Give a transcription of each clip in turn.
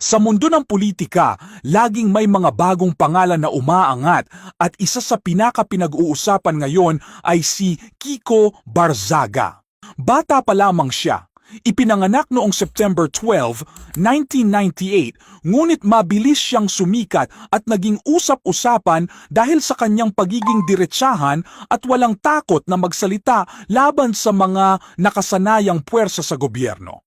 Sa mundo ng politika, laging may mga bagong pangalan na umaangat at isa sa pinaka-pinag-uusapan ngayon ay si Kiko Barzaga. Bata pa lamang siya. Ipinanganak noong September 12, 1998, ngunit mabilis siyang sumikat at naging usap-usapan dahil sa kanyang pagiging diretsahan at walang takot na magsalita laban sa mga nakasanayang puwersa sa gobyerno.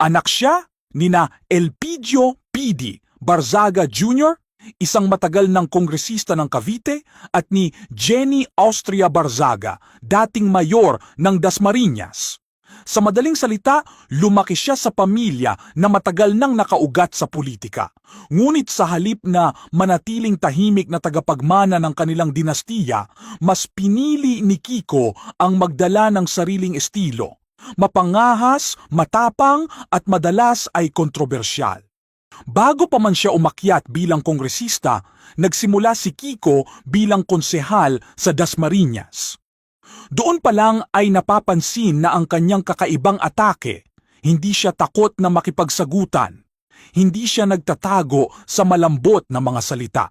Anak siya nina Elpidio Pidi Barzaga Jr., isang matagal ng kongresista ng Cavite, at ni Jenny Austria Barzaga, dating mayor ng Dasmariñas. Sa madaling salita, lumaki siya sa pamilya na matagal nang nakaugat sa politika. Ngunit sa halip na manatiling tahimik na tagapagmana ng kanilang dinastiya, mas pinili ni Kiko ang magdala ng sariling estilo mapangahas, matapang at madalas ay kontrobersyal. Bago pa man siya umakyat bilang kongresista, nagsimula si Kiko bilang konsehal sa Dasmariñas. Doon pa lang ay napapansin na ang kanyang kakaibang atake. Hindi siya takot na makipagsagutan. Hindi siya nagtatago sa malambot na mga salita.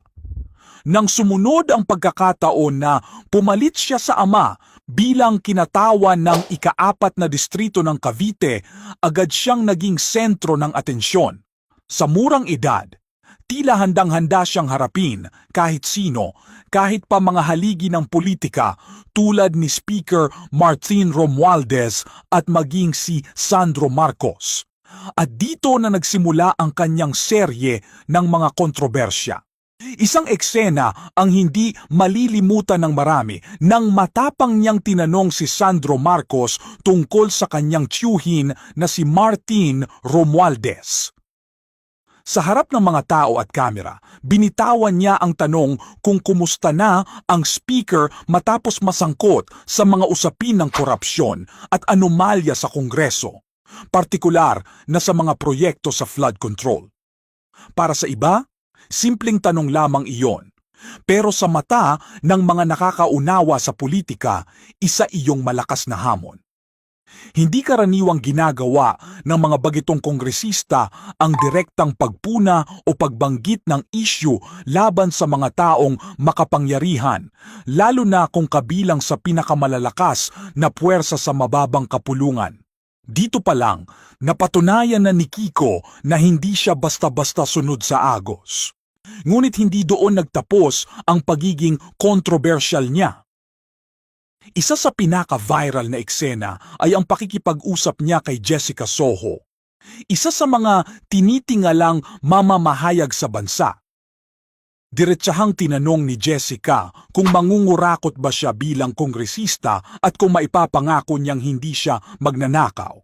Nang sumunod ang pagkakataon na pumalit siya sa ama bilang kinatawan ng ikaapat na distrito ng Cavite, agad siyang naging sentro ng atensyon. Sa murang edad, tila handang-handa siyang harapin kahit sino, kahit pa mga haligi ng politika tulad ni Speaker Martin Romualdez at maging si Sandro Marcos. At dito na nagsimula ang kanyang serye ng mga kontrobersya. Isang eksena ang hindi malilimutan ng marami nang matapang niyang tinanong si Sandro Marcos tungkol sa kanyang tiyuhin na si Martin Romualdez. Sa harap ng mga tao at kamera, binitawan niya ang tanong kung kumusta na ang speaker matapos masangkot sa mga usapin ng korupsyon at anomalya sa Kongreso, partikular na sa mga proyekto sa flood control. Para sa iba, Simpleng tanong lamang iyon. Pero sa mata ng mga nakakaunawa sa politika, isa iyong malakas na hamon. Hindi karaniwang ginagawa ng mga bagitong kongresista ang direktang pagpuna o pagbanggit ng isyu laban sa mga taong makapangyarihan, lalo na kung kabilang sa pinakamalalakas na puwersa sa mababang kapulungan. Dito pa lang, napatunayan na ni Kiko na hindi siya basta-basta sunod sa agos. Ngunit hindi doon nagtapos ang pagiging controversial niya. Isa sa pinaka-viral na eksena ay ang pakikipag-usap niya kay Jessica Soho. Isa sa mga tinitingalang mamamahayag sa bansa. Diretsahang tinanong ni Jessica kung mangungurakot ba siya bilang kongresista at kung maipapangako niyang hindi siya magnanakaw.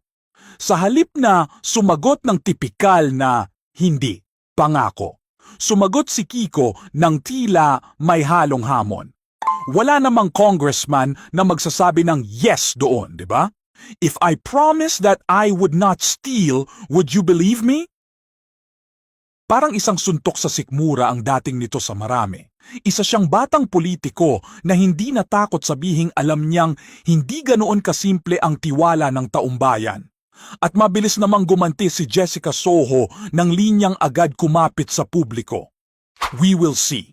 Sa halip na sumagot ng tipikal na hindi, pangako sumagot si Kiko ng tila may halong hamon. Wala namang congressman na magsasabi ng yes doon, di ba? If I promise that I would not steal, would you believe me? Parang isang suntok sa sikmura ang dating nito sa marami. Isa siyang batang politiko na hindi natakot sabihing alam niyang hindi ganoon kasimple ang tiwala ng taumbayan. At mabilis namang gumanti si Jessica Soho ng linyang agad kumapit sa publiko. We will see.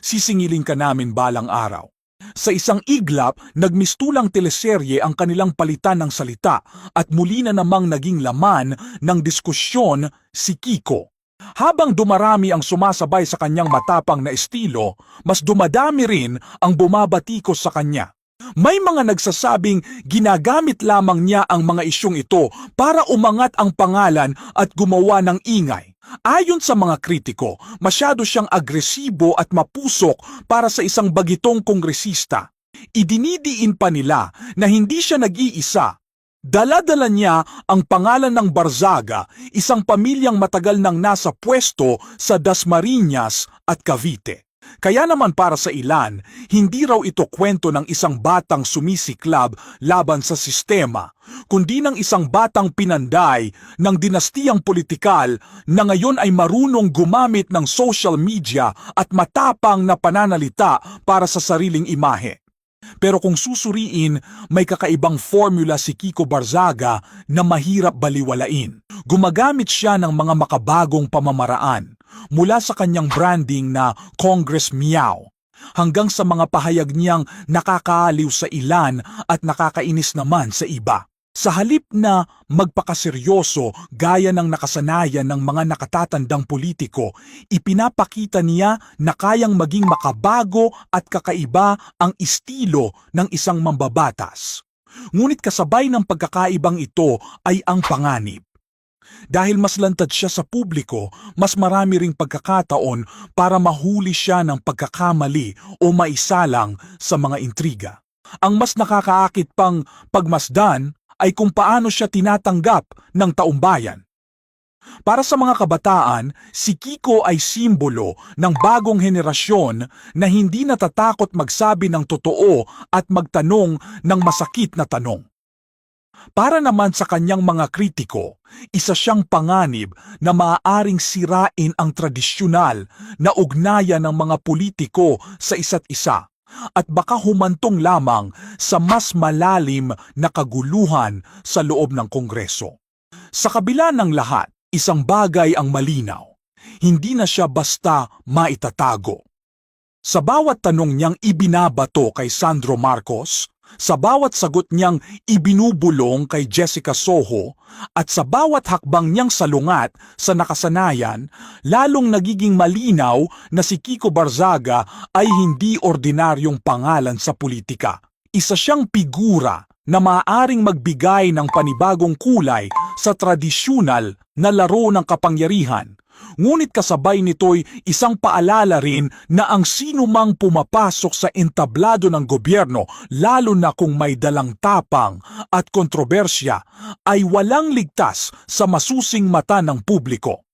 Sisingilin ka namin balang araw. Sa isang iglap, nagmistulang teleserye ang kanilang palitan ng salita at muli na namang naging laman ng diskusyon si Kiko. Habang dumarami ang sumasabay sa kanyang matapang na estilo, mas dumadami rin ang bumabatikos sa kanya. May mga nagsasabing ginagamit lamang niya ang mga isyong ito para umangat ang pangalan at gumawa ng ingay. Ayon sa mga kritiko, masyado siyang agresibo at mapusok para sa isang bagitong kongresista. Idinidiin pa nila na hindi siya nag-iisa. Dala-dala niya ang pangalan ng Barzaga, isang pamilyang matagal nang nasa pwesto sa Dasmariñas at Cavite. Kaya naman para sa ilan, hindi raw ito kwento ng isang batang sumisiklab laban sa sistema, kundi ng isang batang pinanday ng dinastiyang politikal na ngayon ay marunong gumamit ng social media at matapang na pananalita para sa sariling imahe. Pero kung susuriin, may kakaibang formula si Kiko Barzaga na mahirap baliwalain. Gumagamit siya ng mga makabagong pamamaraan mula sa kanyang branding na Congress Meow hanggang sa mga pahayag niyang nakakaaliw sa ilan at nakakainis naman sa iba. Sa halip na magpakaseryoso gaya ng nakasanayan ng mga nakatatandang politiko, ipinapakita niya na kayang maging makabago at kakaiba ang estilo ng isang mambabatas. Ngunit kasabay ng pagkakaibang ito ay ang panganib. Dahil mas lantad siya sa publiko, mas marami ring pagkakataon para mahuli siya ng pagkakamali o maisalang sa mga intriga. Ang mas nakakaakit pang pagmasdan ay kung paano siya tinatanggap ng taumbayan. Para sa mga kabataan, si Kiko ay simbolo ng bagong henerasyon na hindi natatakot magsabi ng totoo at magtanong ng masakit na tanong. Para naman sa kanyang mga kritiko, isa siyang panganib na maaaring sirain ang tradisyonal na ugnayan ng mga politiko sa isa't isa at baka humantong lamang sa mas malalim na kaguluhan sa loob ng Kongreso. Sa kabila ng lahat, isang bagay ang malinaw. Hindi na siya basta maitatago. Sa bawat tanong niyang ibinabato kay Sandro Marcos, sa bawat sagot niyang ibinubulong kay Jessica Soho, at sa bawat hakbang niyang salungat sa nakasanayan, lalong nagiging malinaw na si Kiko Barzaga ay hindi ordinaryong pangalan sa politika. Isa siyang figura na maaaring magbigay ng panibagong kulay sa tradisyonal na laro ng kapangyarihan Ngunit kasabay nito'y isang paalala rin na ang sino mang pumapasok sa entablado ng gobyerno, lalo na kung may dalang tapang at kontrobersya, ay walang ligtas sa masusing mata ng publiko.